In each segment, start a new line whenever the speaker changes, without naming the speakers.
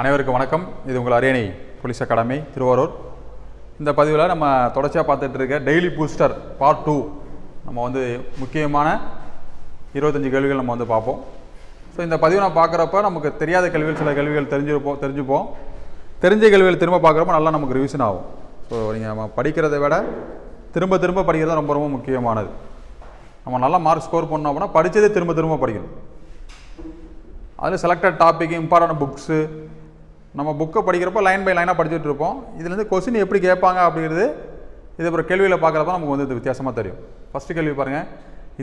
அனைவருக்கும் வணக்கம். இது உங்கள் அரியணை போலீஸ் அகாடமி திருவாரூர். இந்த பதிவில் நம்ம தொடர்ச்சியாக பார்த்துட்டு இருக்க டெய்லி பூஸ்டர் பார்ட் டூ. நம்ம வந்து முக்கியமான இருபத்தஞ்சு கேள்விகள் நம்ம வந்து பார்ப்போம். ஸோ இந்த பதிவை நான் பார்க்குறப்ப நமக்கு தெரியாத கேள்விகள் சில கேள்விகள் தெரிஞ்சிருப்போம் தெரிஞ்சுப்போம். தெரிஞ்ச கேள்விகள் திரும்ப பார்க்குறப்ப நல்லா நமக்கு ரிவிஷன் ஆகும். ஸோ நீங்கள் நம்ம படிக்கிறதை விட திரும்ப திரும்ப படிக்கிறது தான் ரொம்ப ரொம்ப முக்கியமானது. நம்ம நல்லா மார்க் ஸ்கோர் பண்ணோம் அப்படின்னா படித்ததே திரும்ப திரும்ப படிக்கணும். அதில் செலக்டட் டாபிக் இம்பார்ட்டன்ட் புக்ஸு நம்ம புக்கை படிக்கிறப்போ லைன் பை லைனாக படிச்சுட்டு இருப்போம். இதுலேருந்து கொஸ்டின் எப்படி கேட்பாங்க அப்படிங்கிறது இது அப்புறம் கேள்வியில் பார்க்குறப்ப நமக்கு வந்து வித்தியாசமாக தெரியும். ஃபஸ்ட்டு கேள்வி பாருங்கள்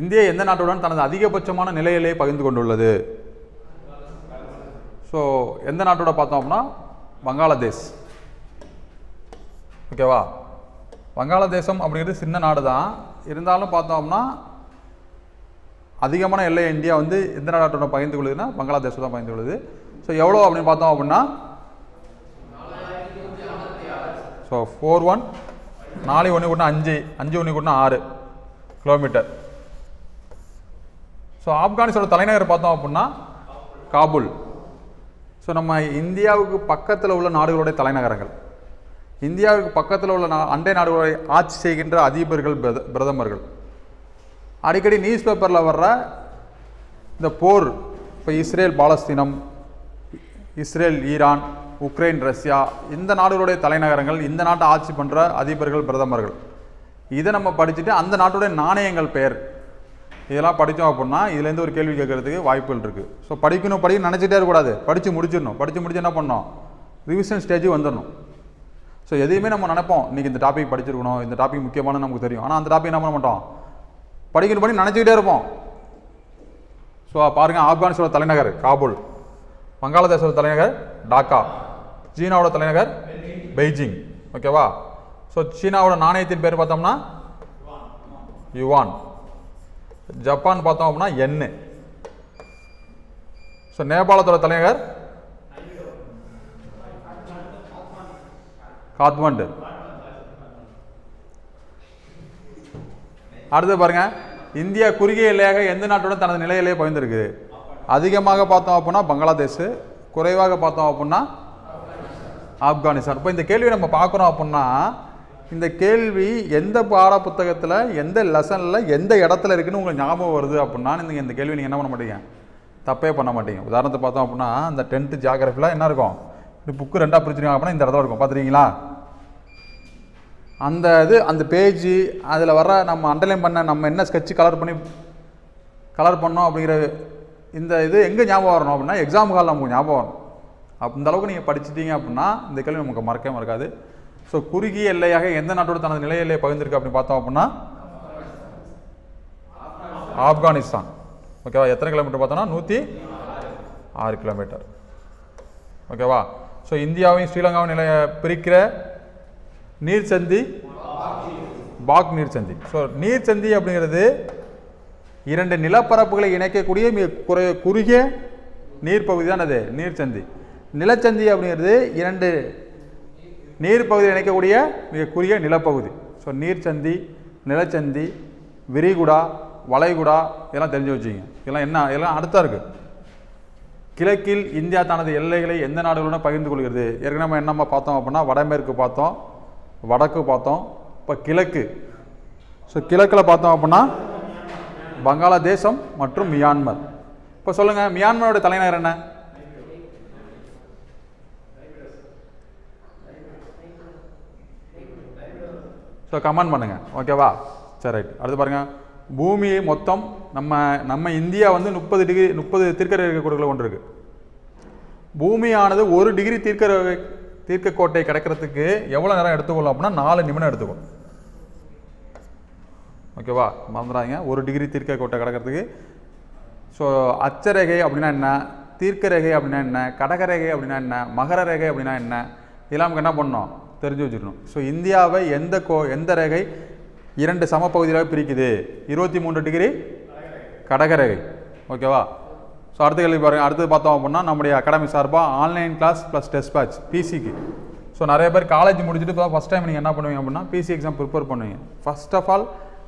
இந்தியா எந்த நாட்டுடன் தனது அதிகபட்சமான நிலையிலே பகிர்ந்து கொண்டுள்ளது? ஸோ எந்த நாட்டோட பார்த்தோம் அப்படின்னா வங்காளதேஷ். ஓகேவா வங்காளதேசம் அப்படிங்கிறது சின்ன நாடு தான் இருந்தாலும் பார்த்தோம்னா அதிகமான எல்லை இந்தியா வந்து எந்த நாட்டோட பகிர்ந்து கொள்ளுதுன்னா பங்களாதேஷ் தான் பகிர்ந்து கொள்ளுது. ஸோ எவ்வளோ அப்படின்னு பார்த்தோம் அப்படின்னா ஸோ ஃபோர் ஒன் நாலு ஒன்று கூட்டினா அஞ்சு அஞ்சு ஒன்று கூட்டினா ஆறு கிலோமீட்டர் ஸோ ஆப்கானிஸ்தானோட தலைநகர் பார்த்தோம் அப்படின்னா காபூல். ஸோ நம்ம இந்தியாவுக்கு பக்கத்தில் உள்ள நாடுகளுடைய தலைநகரங்கள். இந்தியாவுக்கு பக்கத்தில் உள்ள நா அண்டை நாடுகளை ஆட்சி செய்கின்ற அதிபர்கள் பிரத பிரதமர்கள். அடிக்கடி நியூஸ் பேப்பரில் வர்ற இந்த போர் இப்போ இஸ்ரேல் பாலஸ்தீனம் இஸ்ரேல் ஈரான் உக்ரைன் ரஷ்யா இந்த நாடுகளுடைய தலைநகரங்கள் இந்த நாட்டை ஆட்சி பண்ணுற அதிபர்கள் பிரதமர்கள். இதை நம்ம படிச்சுட்டு அந்த நாட்டுடைய நாணயங்கள் பெயர். இதெல்லாம் படித்தோம் அப்படின்னா இதுலேருந்து ஒரு கேள்வி கேட்கறதுக்கு வாய்ப்புகள் இருக்குது ஸோ படிக்கணும் படிக்கணும் நினச்சிட்டே இருக்கக்கூடாது. படித்து முடிச்சிடணும். படித்து முடிச்சு என்ன பண்ணணும்? ரிவிஷன் ஸ்டேஜ் வந்துடணும். ஸோ எதையுமே நம்ம நினைப்போம். இன்றைக்கி இந்த டாபிக் படிச்சிருக்கணும். இந்த டாபிக் முக்கியமான நமக்கு தெரியும். ஆனால் அந்த டாபிக் என்ன பண்ண மாட்டோம்? படிக்கணும் பண்ணி நினச்சிக்கிட்டே இருப்போம். ஸோ பாருங்கள் ஆப்கானிஸ்தானோட தலைநகர் காபூல். வங்காளதேசோட தலைநகர் டாக்கா. சீனாவோட தலைநகர் பெய்ஜிங். ஓகேவா? ஸோ சீனாவோட நாணயத்தின் பேர் பார்த்தோம்னா யுவான். ஜப்பான் பார்த்தோம் அப்படின்னா என்னு ஸோ நேபாளத்தோட தலைநகர் காத்மண்டு. அடுத்து பாருங்க. இந்தியா குறுகிய எல்லையாக எந்த நாட்டுடன் தனது நிலையிலேயே பகிர்ந்திருக்கு அதிகமாக பார்த்தோம் அப்படின்னா பங்களாதேஷ் குறைவாக பார்த்தோம் அப்படின்னா ஆப்கானிஸ்தான். இப்போ இந்த கேள்வி நம்ம பார்க்குறோம் அப்படின்னா இந்த கேள்வி எந்த பாட புத்தகத்தில் எந்த லெசனில் எந்த இடத்துல இருக்குன்னு உங்களுக்கு ஞாபகம் வருது அப்படின்னா நீங்கள் இந்த கேள்வி நீங்கள் என்ன பண்ண மாட்டீங்க? தப்பே பண்ண மாட்டீங்க. உதாரணத்தை பார்த்தோம் அப்படின்னா இந்த டென்த்து ஜியாகிரஃபியில் என்ன இருக்கும்? இந்த புக்கு ரெண்டாக பிரிச்சிருக்காங்க அப்படின்னா இந்த இடத்துல இருக்கும். பார்த்துருக்கீங்களா? அந்த இது அந்த பேஜ் அதில் வர நம்ம அண்டர்லைன் பண்ண நம்ம என்ன ஸ்கெட்ச் கலர் பண்ணி கலர் பண்ணோம் அப்படிங்கிற இந்த இது எங்கே ஞாபகம் வரணும் அப்படின்னா எக்ஸாம் காலில் நமக்கு ஞாபகம் வரும் அப்போ இந்த அளவுக்கு நீங்கள் படிச்சிட்டீங்க அப்படின்னா இந்த கேள்வி நமக்கு மறக்கவே மறக்காது. ஸோ குறுகிய எல்லையாக எந்த நாட்டோட தனது நிலை எல்லையை பகிர்ந்திருக்கு அப்படின்னு பார்த்தோம் அப்படின்னா ஆப்கானிஸ்தான். ஓகேவா எத்தனை கிலோமீட்டர் பார்த்தோம்னா? நூற்றி ஆறு கிலோமீட்டர் ஓகேவா ஸோ இந்தியாவையும் ஸ்ரீலங்காவும் நிலைய பிரிக்கிற நீர்ச்சந்தி பாக் நீர்ச்சந்தி. ஸோ நீர்ச்சந்தி அப்படிங்கிறது இரண்டு நிலப்பரப்புகளை இணைக்கக்கூடிய மிக குறை குறுகிய நீர்ப்பகுதி தான் அது நீர்ச்சந்தி. நிலச்சந்தி அப்படிங்கிறது இரண்டு நீர்ப்பகுதியை இணைக்கக்கூடிய மிக குறுகிய நிலப்பகுதி. ஸோ நீர்ச்சந்தி நிலச்சந்தி விரிகுடா வளைகுடா இதெல்லாம் தெரிஞ்சு வச்சுங்க இதெல்லாம் என்ன இதெல்லாம் அடுத்தா இருக்குது கிழக்கில் இந்தியா தனது எல்லைகளை எந்த நாடுகளுடன் பகிர்ந்து கொள்கிறது? ஏற்கனவே நம்ம என்னம்மா பார்த்தோம் அப்படின்னா வடமேற்கு பார்த்தோம் வடக்கு பார்த்தோம் இப்போ கிழக்கு. ஸோ கிழக்கில் பார்த்தோம் அப்படின்னா வங்காளதேசம் மற்றும் மியான்மர். இப்போ சொல்லுங்கள் மியான்மரோட தலைநகர் என்ன? ஸோ கமெண்ட் பண்ணுங்கள் ஓகேவா சரி ரைட் அடுத்து பாருங்கள் பூமி மொத்தம் நம்ம நம்ம இந்தியா வந்து முப்பது டிகிரி முப்பது தீர்க்கரேகை கோடுகளை கொண்டு இருக்குது பூமியானது ஒரு டிகிரி தீர்க்க தீர்க்க கோட்டை கிடக்கிறதுக்கு எவ்வளோ நேரம் எடுத்துக்கொள்ளும் அப்படின்னா நாலு நிமிடம் எடுத்துக்கும் ஓகேவா மறந்துடாதீங்க. ஒரு டிகிரி தீர்க்க கோட்டை கிடக்கிறதுக்கு. ஸோ அச்சரேகை அப்படின்னா என்ன? தீர்க்க ரேகை அப்படின்னா என்ன? கடகரேகை அப்படின்னா என்ன? மகர ரேகை அப்படின்னா என்ன? இதெல்லாம் நமக்கு என்ன பண்ணோம் தெரிஞ்சு வச்சிடணும் ஸோ இந்தியாவை எந்த கோ எந்த ரேகை? இரண்டு சமப்பகுதிகளாக பிரிக்குது. இருபத்தி மூன்று டிகிரி கடகரேகை ஓகேவா ஸோ அடுத்த கேள்வி பாருங்கள் அடுத்து பார்த்தோம் அப்படின்னா நம்முடைய அகாடமி சார்பாக online class plus test batch பிசிக்கு ஸோ நிறைய பேர் காலேஜ் முடிச்சுட்டு இப்போ ஃபஸ்ட் டைம் நீங்கள் என்ன பண்ணுவீங்க அப்படின்னா பிசி எக்ஸாம் ப்ரிப்பேர் பண்ணுவீங்க. ஃபர்ஸ்ட் ஆஃப் ஆல்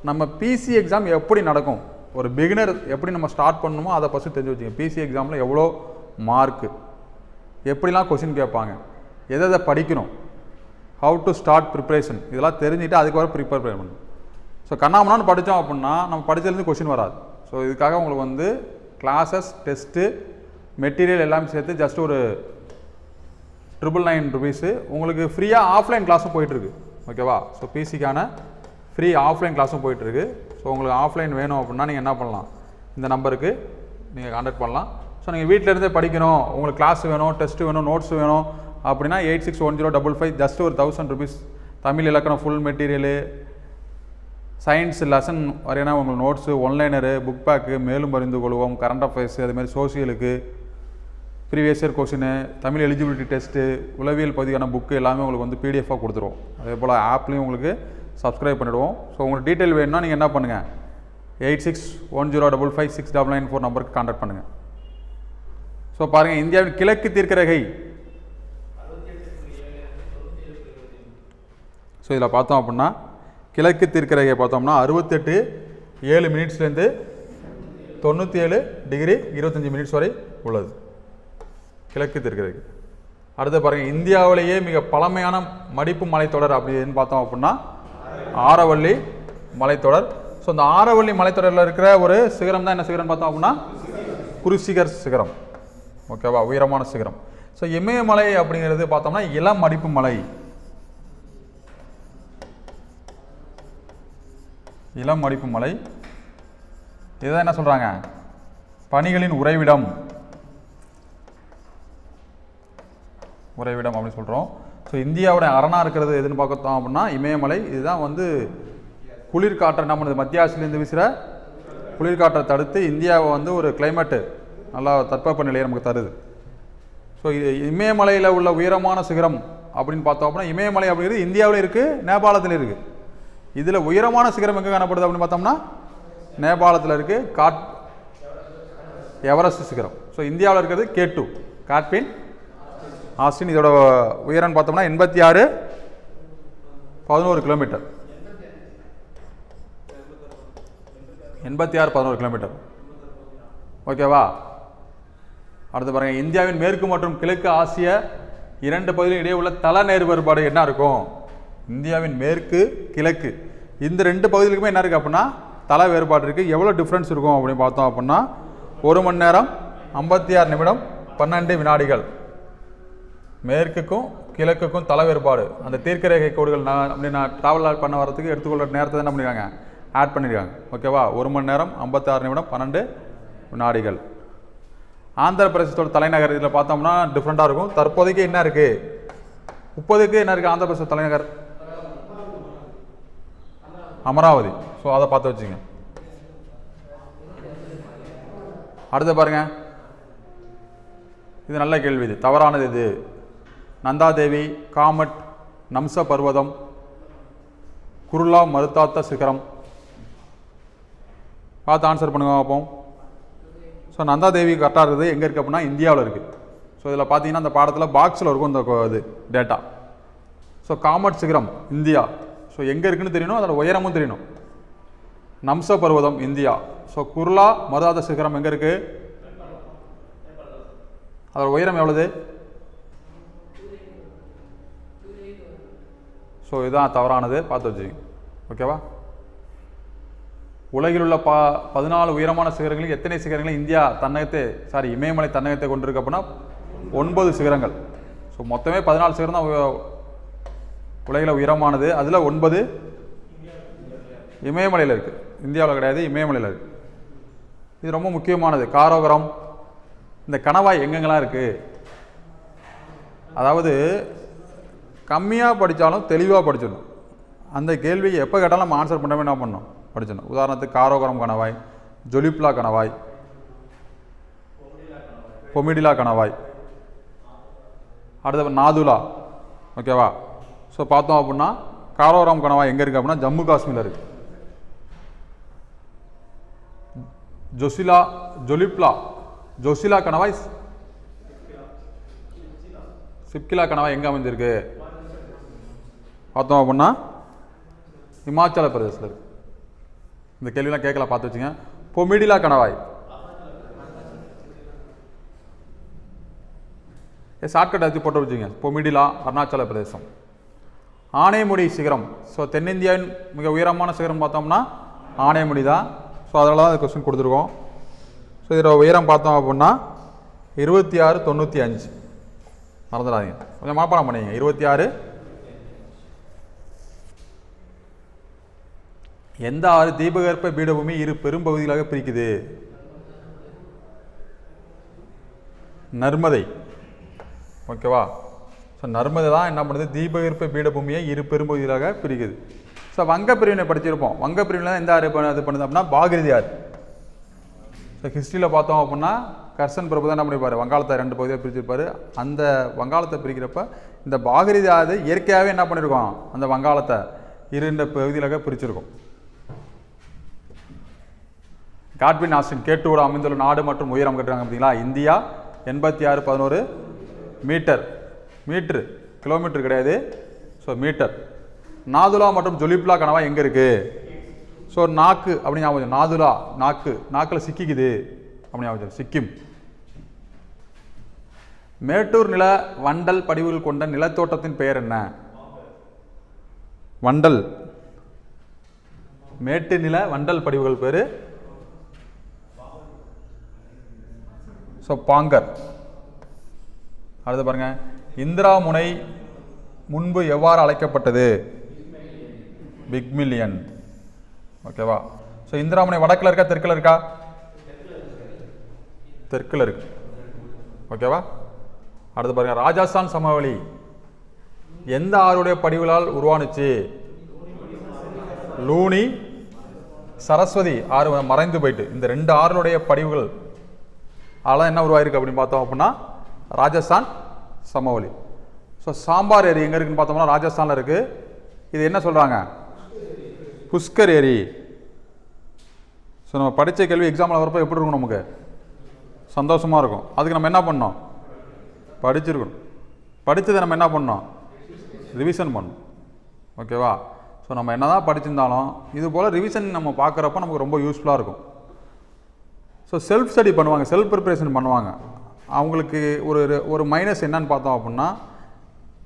நம்ம பிசி எக்ஸாம் எப்படி நடக்கும்? ஒரு பிகினர் எப்படி நம்ம ஸ்டார்ட் பண்ணணுமோ அதை ஃபஸ்ட்டு தெரிஞ்சு வச்சுங்க பிசி எக்ஸாமில் எவ்வளோ மார்க்கு எப்படிலாம் கொஷின் கேட்பாங்க? எதை எதை படிக்கணும்? ஹவு டு ஸ்டார்ட் ப்ரிப்ரேஷன் இதெல்லாம் தெரிஞ்சுட்டு அதுக்கப்புறம் ப்ரிப்பேர் பண்ணணும். ஸோ கண்ணாமண்ணான்னு படித்தோம் அப்படின்னா நம்ம படித்ததுலேருந்து கொஷின் வராது. ஸோ இதுக்காக உங்களுக்கு வந்து கிளாஸஸ் டெஸ்ட்டு மெட்டீரியல் எல்லாமே சேர்த்து ஜஸ்ட் ஒரு ட்ரிபிள் நைன் ருபீஸு உங்களுக்கு ஃப்ரீயாக ஆஃப்லைன் கிளாஸும் போயிட்டுருக்கு. ஓகேவா ஸோ பிசிக்கான ஃப்ரீ ஆஃப்லைன் கிளாஸும் போயிட்டுருக்கு. ஸோ உங்களுக்கு ஆஃப்லைன் வேணும் அப்படின்னா நீங்கள் என்ன பண்ணலாம்? இந்த நம்பருக்கு நீங்கள் கான்டாக்ட் பண்ணலாம். ஸோ நீங்கள் வீட்டிலேருந்தே படிக்கணும். உங்களுக்கு கிளாஸ் வேணும் டெஸ்ட்டு வேணும் நோட்ஸ் வேணும். அப்படின்னா eight six one zero double five just ஒரு தௌசண்ட் ருபீஸ் தமிழ் இலக்கணம் ஃபுல் மெட்டீரியலு சயின்ஸ் லெசன் வரையினா உங்களுக்கு நோட்ஸு ஒன்லைனரு புக் பேக்கு மேலும் அறிந்து கொள்வோம். கரண்ட் அஃபேர்ஸ் அதுமாதிரி சோசியலுக்கு ப்ரீவியஸ் இயர் கொஷினு தமிழ் எலிஜிபிலிட்டி டெஸ்ட்டு உளவியல் பதிவான புக்கு எல்லாமே உங்களுக்கு வந்து பிடிஎஃபாக கொடுத்துருவோம் அதே போல் ஆப்லேயும் உங்களுக்கு சப்ஸ்கிரைப் பண்ணிவிடுவோம் ஸோ உங்களுக்கு டீட்டெயில் வேணும்னா நீங்கள் என்ன பண்ணுங்கள் eight six one zero double five six double nine four நம்பருக்கு கான்டாக்ட் பண்ணுங்கள் ஸோ பாருங்கள் இந்தியாவின் கிழக்கு தீர்க்கரகை. ஸோ இதில் பார்த்தோம் அப்படின்னா கிழக்கு தீர்க்கரகையை பார்த்தோம்னா அறுபத்தெட்டு ஏழு மினிட்ஸ்லேருந்து தொண்ணூற்றி ஏழு டிகிரி இருபத்தஞ்சி மினிட்ஸ் வரை உள்ளது. கிழக்கு தெற்கிற்கு அடுத்து பாருங்கள் இந்தியாவிலேயே மிக பழமையான மடிப்பு மலைத்தொடர் அப்படின்னு பார்த்தோம் அப்படின்னா ஆரவள்ளி மலைத்தொடர். ஸோ அந்த ஆரவள்ளி மலைத்தொடரில் இருக்கிற ஒரு சிகரம் தான் என்ன சிகரம் பார்த்தோம் அப்படின்னா குருசிகர் சிகரம். ஓகேவா உயரமான சிகரம். ஸோ இமயமலை அப்படிங்கிறது பார்த்தோம்னா இளம் மடிப்பு மலை. இளம் மடிப்பு மலை. இதுதான் என்ன சொல்கிறாங்க பனிகளின் உறைவிடம். உறைவிடம் அப்படின்னு சொல்கிறோம் ஸோ இந்தியாவோட அரணாக இருக்கிறது எதுன்னு பார்த்தோம் அப்படின்னா இமயமலை. இதுதான் வந்து குளிர்காற்றை என்ன பண்ணுது? மத்திய ஆசிலேருந்து வீசுகிற குளிர்காற்றை தடுத்து இந்தியாவை வந்து ஒரு கிளைமேட்டு நல்லா தட்பவெப்ப நிலையை நமக்கு தருது. ஸோ இது இமயமலையில் உள்ள உயரமான சிகரம் அப்படின்னு பார்த்தோம் அப்படின்னா இமயமலை அப்படிங்கிறது இந்தியாவிலும் இருக்குது நேபாளத்தில் இருக்குது இதில் உயரமான சிகரம் எங்கே காணப்படுது அப்படின்னு பார்த்தோம்னா நேபாளத்தில் இருக்குது காட் எவரெஸ்ட் சிகரம். ஸோ இந்தியாவில் இருக்கிறது கே டூ. காட்பின் ஆஸ்டின். இதோட உயரம்னு பார்த்தோம்னா எண்பத்தி ஆறு பதினோரு கிலோமீட்டர். எண்பத்தி ஆறு பதினோரு கிலோமீட்டர். ஓகேவா? அடுத்து பாருங்கள் இந்தியாவின் மேற்கு மற்றும் கிழக்கு ஆசிய இரண்டு பகுதியில் இடையே உள்ள தல நேர் வேறுபாடு என்ன இருக்கும்? இந்தியாவின் மேற்கு கிழக்கு. இந்த ரெண்டு பகுதிகளுக்குமே என்ன இருக்குது அப்படின்னா தலை வேறுபாடு இருக்குது எவ்வளோ டிஃப்ரென்ஸ் இருக்கும் அப்படின்னு பார்த்தோம் அப்படின்னா ஒரு மணி நேரம் ஐம்பத்தி ஆறு நிமிடம் பன்னெண்டு வினாடிகள். மேற்குக்கும் கிழக்குக்கும் தலை வேறுபாடு. அந்த தீர்க்கரேகை கோடுகள் நான் அப்படி நான் ட்ராவல் பண்ண வரதுக்கு எடுத்துக்கொள்கிற நேரத்தை என்ன பண்ணியிருக்காங்க ஆட் பண்ணியிருக்காங்க ஓகேவா ஒரு மணி நேரம் ஐம்பத்தாறு நிமிடம் பன்னெண்டு வினாடிகள். ஆந்திர பிரதேசத்தோட தலைநகர் இதில் பார்த்தோம்னா டிஃப்ரெண்ட்டாக இருக்கும். தற்போதைக்கு என்ன இருக்குது முப்பதுக்கு என்ன இருக்குது ஆந்திர பிரதேச தலைநகர்? அமராவதி. ஸோ அதை பார்த்து வச்சுங்க. அடுத்து பாருங்க. இது நல்ல கேள்வி இது. தவறானது இது. நந்தாதேவி காமட் நம்ச பர்வதம் குருலா மருத்தாத்த சிகரம். பார்த்து ஆன்சர் பண்ணுங்க பார்ப்போம். ஸோ நந்தாதேவி கரெக்டாக இருக்குது. எங்கே இருக்குது அப்படின்னா இந்தியாவில் இருக்குது ஸோ இதில் பார்த்தீங்கன்னா அந்த பாடத்தில் பாக்ஸில் இருக்கும் இந்த இது டேட்டா ஸோ காமட் சிகரம் இந்தியா. ஸோ எங்கே இருக்குன்னு தெரியணும் அதோட உயரமும் தெரியணும். நம்ச பர்வதம் இந்தியா. ஸோ குர்லா மருதாத சிகரம் எங்கே இருக்குது அதோட உயரம் எவ்வளவு? ஸோ இதுதான் தவறானது. பார்த்து வச்சுக்கோங்க. ஓகேவா உலகில் உள்ள பா பதினாலு உயரமான சிகரங்களில் எத்தனை சிகரங்களை இந்தியா தன்னகத்தை சாரி இமயமலை தன்னகத்தை கொண்டிருக்கு அப்படின்னா ஒன்பது சிகரங்கள். ஸோ மொத்தமே பதினாலு சிகரம் தான் உலகில் உயரமானது அதில் ஒன்பது இமயமலையில் இருக்குது இந்தியாவில் கிடையாது இமயமலையில் இருக்குது இது ரொம்ப முக்கியமானது. காரோகரம் இந்த கணவாய் எங்கெங்கெல்லாம் இருக்குது அதாவது கம்மியாக படித்தாலும் தெளிவாக படிச்சிடணும். அந்த கேள்வியை எப்போ கேட்டாலும் நம்ம ஆன்சர் பண்ணவே என்ன பண்ணணும்? படிச்சிடணும். உதாரணத்துக்கு காரோகரம் கணவாய் ஜொலிப்லா கணவாய் பொமிடிலா கணவாய். அடுத்து நாதுலா. ஓகேவா? ஸோ பார்த்தோம் அப்படின்னா காரோராம் கணவாய் எங்கே இருக்குது அப்படின்னா ஜம்மு காஷ்மீரில் இருக்குது ஜொசிலா ஜொலிப்லா ஜொசிலா கணவாய் சிப்கிலா கணவாய் எங்கே அமைஞ்சிருக்கு பார்த்தோம் அப்படின்னா இமாச்சல பிரதேசத்தில் இருக்கு. இந்த கேள்விலாம் கேட்கல பார்த்து வச்சுங்க. பொமிடிலா கணவாய் ஷார்ட்கட் வச்சு போட்டு வச்சுங்க. பொமிடிலா அருணாச்சல பிரதேசம். ஆனைமுடி சிகரம். ஸோ தென்னிந்தியாவின் மிக உயரமான சிகரம் பார்த்தோம்னா ஆனைமுடி தான். ஸோ அதனால தான் கொஸ்டின் கொடுத்துருக்கோம். ஸோ இதோட உயரம் பார்த்தோம் அப்படின்னா இருபத்தி ஆறு தொண்ணூற்றி அஞ்சு. மறந்துடாதீங்க. கொஞ்சம் மனப்பாடம் பண்ணிங்க இருபத்தி ஆறு. எந்த ஆறு தீபகற்ப பீடபூமி இரு பெரும்பகுதிகளாக பிரிக்குது? நர்மதை. ஓகேவா ஸோ நர்மதை தான் என்ன பண்ணுது? தீபகற்ப பீடபூமியை இரு பெரும்பகுதிகளாக பிரிக்குது. ஸோ வங்க பிரிவினை படிச்சிருப்போம். வங்க பிரிவினை எந்த ஆறு இது பண்ணுது அப்படின்னா பாகிரதி ஆறு. ஸோ ஹிஸ்ட்ரியில் பார்த்தோம் அப்படின்னா கர்சன் பிரபு தான் என்ன பண்ணிப்பார்? வங்காளத்தை ரெண்டு பகுதியாக பிரிச்சிருப்பார். அந்த வங்காளத்தை பிரிக்கிறப்ப இந்த பாகிரதி ஆறு இயற்கையாகவே என்ன பண்ணியிருக்கோம் அந்த வங்காளத்தை இரண்டு பகுதியிலாக பிரிச்சிருக்கோம். காட்வின் ஆஸ்டின் கேட்டூர் அமைந்துள்ள நாடு மற்றும் உயரம் கட்டுறாங்க பார்த்தீங்களா இந்தியா எண்பத்தி ஆறு பதினோரு மீட்டர். மீட்ரு. கிலோமீட்டர் கிடையாது. So metre. நாதுலா மற்றும் ஜொலிப்லா கனவா எங்கே இருக்குது ஸோ நாக்கு அப்படின்னு ஞாபகம் நாதுலா நாக்கு. நாக்கில் சிக்கிக்குது. அப்படின்னு ஞாபகம் சிக்கிம். மேட்டூர் நில வண்டல் படிவுகள் கொண்ட நிலத்தோட்டத்தின் பெயர் என்ன? வண்டல். மேட்டு நில வண்டல் படிவுகள் பேர்? ஸோ பாங்கர். அடுத்து பாருங்கள் இந்திரா முனை முன்பு எவ்வாறு அழைக்கப்பட்டது? பிக் மில்லியன் ஓகேவா ஸோ இந்திரா முனை வடக்கில் இருக்கா தெற்கில் இருக்கா? தெற்கில் இருக்கு. ஓகேவா அடுத்து பாருங்கள் ராஜஸ்தான் சமவெளி. எந்த ஆறுடைய படிவுகளால் உருவானுச்சு? லூனி சரஸ்வதி ஆறு மறைந்து போயிட்டு. இந்த ரெண்டு ஆறுடைய படிவுகள் அதெல்லாம் என்ன உருவாயிருக்கு அப்படின்னு பார்த்தோம் அப்படின்னா ராஜஸ்தான் சமவெளி ஸோ சாம்பார் ஏரி எங்கே இருக்குன்னு பார்த்தோம்னா ராஜஸ்தானில் இருக்குது இது என்ன சொல்கிறாங்க புஷ்கர் ஏரி. ஸோ நம்ம படித்த கேள்வி எக்ஸாமில் வரப்போ எப்படி இருக்கும் நமக்கு? சந்தோஷமாக இருக்கும். அதுக்கு நம்ம என்ன பண்ணோம்? படிச்சிருக்கணும். படித்ததை நம்ம என்ன பண்ணோம்? ரிவிஷன் பண்ணணும் ஓகேவா? ஸோ நம்ம என்ன தான் படிச்சிருந்தாலும் இது போல் ரிவிஷன் நம்ம பார்க்குறப்ப நமக்கு ரொம்ப யூஸ்ஃபுல்லாக இருக்கும். ஸோ செல்ஃப் ஸ்டடி பண்ணுவாங்க. செல்ஃப் ப்ரிப்பரேஷன் பண்ணுவாங்க. அவங்களுக்கு ஒரு ஒரு மைனஸ் என்னன்னு பார்த்தோம் அப்படின்னா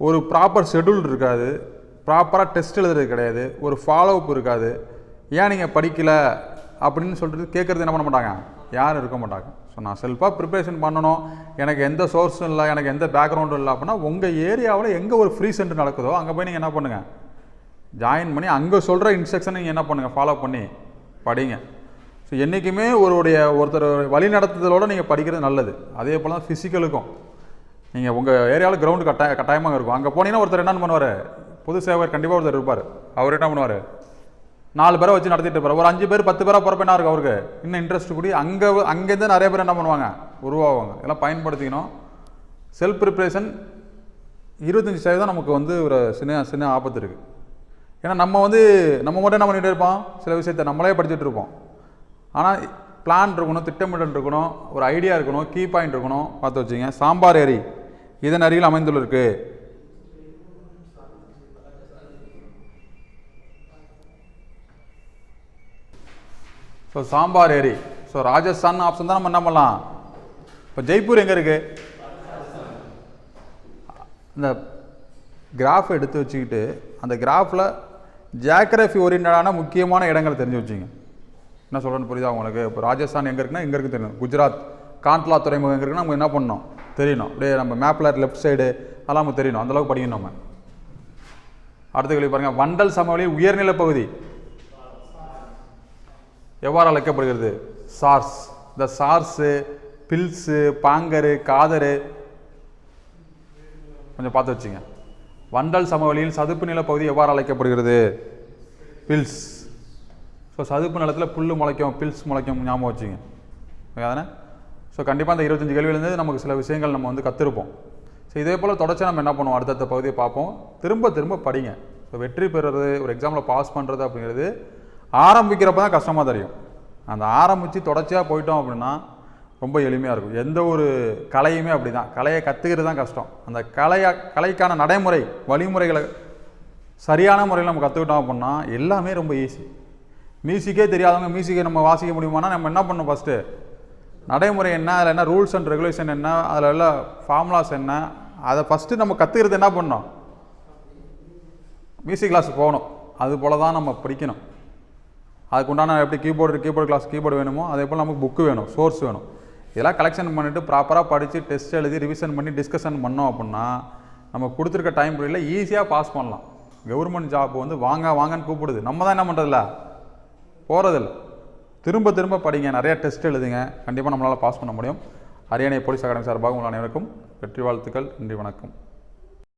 ஒரு ப்ராப்பர் ஷெட்யூல் இருக்காது. ப்ராப்பராக டெஸ்ட் எழுதுறது கிடையாது. ஒரு ஃபாலோ அப் இருக்காது. ஏன் நீங்கள் படிக்கலை அப்படின்னு சொல்கிறது கேட்குறது என்ன பண்ண மாட்டாங்க? யாரும் இருக்க மாட்டாங்க. ஸோ நான் செல்ஃபாக ப்ரிப்பரேஷன் பண்ணணும். எனக்கு எந்த சோர்ஸும் இல்லை எனக்கு எந்த பேக்ரவுண்டும் இல்லை அப்படின்னா உங்கள் ஏரியாவில் எங்கே ஒரு ஃப்ரீ சென்டர் நடக்குதோ அங்கே போய் நீங்கள் என்ன பண்ணுங்கள் ஜாயின் பண்ணி அங்கே சொல்கிற இன்ஸ்ட்ரக்ஷனை நீங்கள் என்ன பண்ணுங்கள் ஃபாலோ பண்ணி படிங்க. ஸோ என்றைக்குமே ஒருடைய ஒருத்தர் வழி நடத்துதலோடு நீங்கள் படிக்கிறது நல்லது. அதே போல் தான் ஃபிசிக்கலுக்கும் நீங்கள் உங்கள் ஏரியாவில் கிரவுண்டு கட்டாய கட்டாயமாக இருக்கும். அங்கே போனீங்கன்னா ஒருத்தர் என்ன பண்ணுவார்? பொது சேவகர் கண்டிப்பாக ஒருத்தர் இருப்பார். அவர் என்ன பண்ணுவார்? நாலு பேரை வச்சு நடத்திட்டு இருப்பார். ஒரு அஞ்சு பேர் பத்து பேராக போகிறப்ப என்ன இருக்கும் அவருக்கு? இன்னும் இன்ட்ரெஸ்ட் கூடி அங்கே அங்கேருந்து நிறைய பேர் என்ன பண்ணுவாங்க? உருவாகுவாங்க இதெல்லாம் பயன்படுத்திக்கணும். செல்ஃப் ப்ரிப்ரேஷன் இருபத்தஞ்சி சதவீதம் நமக்கு வந்து ஒரு சின்ன சின்ன ஆபத்து இருக்குது ஏன்னா நம்ம வந்து நம்ம மட்டும் என்ன பண்ணிகிட்டே இருப்போம்? சில விஷயத்தை நம்மளே படிச்சுட்டு இருப்போம். ஆனால் பிளான் இருக்கணும் திட்டமிடல் இருக்கணும் ஒரு ஐடியா இருக்கணும் கீ பாயிண்ட் இருக்கணும் பார்த்து வச்சுங்க. சாம்பார் ஏரி இதன் அருகில் அமைந்துள்ளிருக்கு ஸோ சாம்பார் ஏரி. ஸோ ராஜஸ்தான் ஆப்ஷன் தான் நம்ம என்ன பண்ணலாம்? இப்போ ஜெய்ப்பூர் எங்கே இருக்குது இந்த கிராஃப் எடுத்து வச்சுக்கிட்டு அந்த கிராஃபில் ஜியாகிரஃபி ஓரியன்டான முக்கியமான இடங்களை தெரிஞ்சு வச்சுங்க. என்ன சொல்கிறேன்னு புரியுதா உங்களுக்கு? இப்போ ராஜஸ்தான் எங்கே இருக்குன்னா எங்கே இருக்குது தெரியணும் குஜராத் காந்த்லா துறைமுகம் எங்கே இருக்குன்னா நம்ம என்ன பண்ணணும்? தெரியணும். அப்படியே நம்ம மேப்பில் லெஃப்ட் சைடு அதெல்லாம் நமக்கு தெரியணும். அந்தளவுக்கு படிக்கணும் நம்ம. அடுத்த கேள்வி பாருங்கள் வண்டல் சமவெளி உயர்நிலை பகுதி. எவ்வாறு அழைக்கப்படுகிறது? சார்ஸ் இந்த சார்ஸு பில்ஸு பாங்கரு காதரு கொஞ்சம் பார்த்து வச்சுங்க. வண்டல் சமவெளியில் சதுப்பு நில பகுதி எவ்வாறு அழைக்கப்படுகிறது? பில்ஸ் ஸோ சதுப்பு நிலத்தில் புல் முளைக்கும் பில்ஸ் முளைக்கும் ஞாபகம் வச்சுங்க. ஓகே தானே? ஸோ கண்டிப்பாக அந்த இருபத்தஞ்சு கேள்வியிலேருந்து நமக்கு சில விஷயங்கள் நம்ம வந்து கற்றுருப்போம் ஸோ இதே போல் தொடர்ச்சி நம்ம என்ன பண்ணுவோம்? அடுத்தடுத்த பகுதியை பார்ப்போம். திரும்ப திரும்ப படிங்க. ஸோ வெற்றி பெறுறது ஒரு எக்ஸாமில் பாஸ் பண்ணுறது அப்படிங்கிறது ஆரம்பிக்கிறப்ப தான் கஷ்டமாக தெரியும். அந்த ஆரம்பித்து தொடர்ச்சியாக போயிட்டோம் அப்படின்னா ரொம்ப எளிமையாக இருக்கும். எந்த ஒரு கலையுமே அப்படி தான் கலையை கற்றுக்கிறது தான் கஷ்டம். அந்த கலையை கலைக்கான நடைமுறை வழிமுறைகளை சரியான முறையில் நம்ம கற்றுக்கிட்டோம் அப்படின்னா எல்லாமே ரொம்ப ஈஸி மியூசிக்கே தெரியாதவங்க மியூசிக்கை நம்ம வாசிக்க முடியுமானா நம்ம என்ன பண்ணணும் ஃபஸ்ட்டு நடைமுறை என்ன? அதில் என்ன ரூல்ஸ் அண்ட் ரெகுலேஷன் என்ன? அதில் உள்ள ஃபார்முலாஸ் என்ன? அதை ஃபஸ்ட்டு நம்ம கற்றுக்கிறது என்ன பண்ணோம்? மியூசிக் கிளாஸ் போகணும். அது போல தான் நம்ம படிக்கணும். அதுக்கு உண்டான எப்படி கீபோர்டு கீபோர்டு கிளாஸ் கீபோர்டு வேணுமோ அதே போல் நமக்கு புக்கு வேணும் சோர்ஸ் வேணும். இதெல்லாம் கலெக்ஷன் பண்ணிவிட்டு ப்ராப்பராக படித்து டெஸ்ட் எழுதி ரிவிஷன் பண்ணி டிஸ்கஷன் பண்ணோம் அப்படின்னா நம்ம கொடுத்துருக்க டைம் பீரியடில் ஈஸியாக பாஸ் பண்ணலாம். கவர்மெண்ட் ஜாப் வந்து வாங்க வாங்கன்னு கூப்பிடுது. நம்ம தான் என்ன பண்ணுறதில்ல போகிறதில்ல திரும்ப திரும்ப படிங்க. நிறைய டெஸ்ட் எழுதுங்க. கண்டிப்பாக நம்மளால் பாஸ் பண்ண முடியும். அரியணை போலீஸ் அகாடமி சார்பாக உங்கள் அனைவருக்கும் வெற்றி வாழ்த்துக்கள். நன்றி வணக்கம்.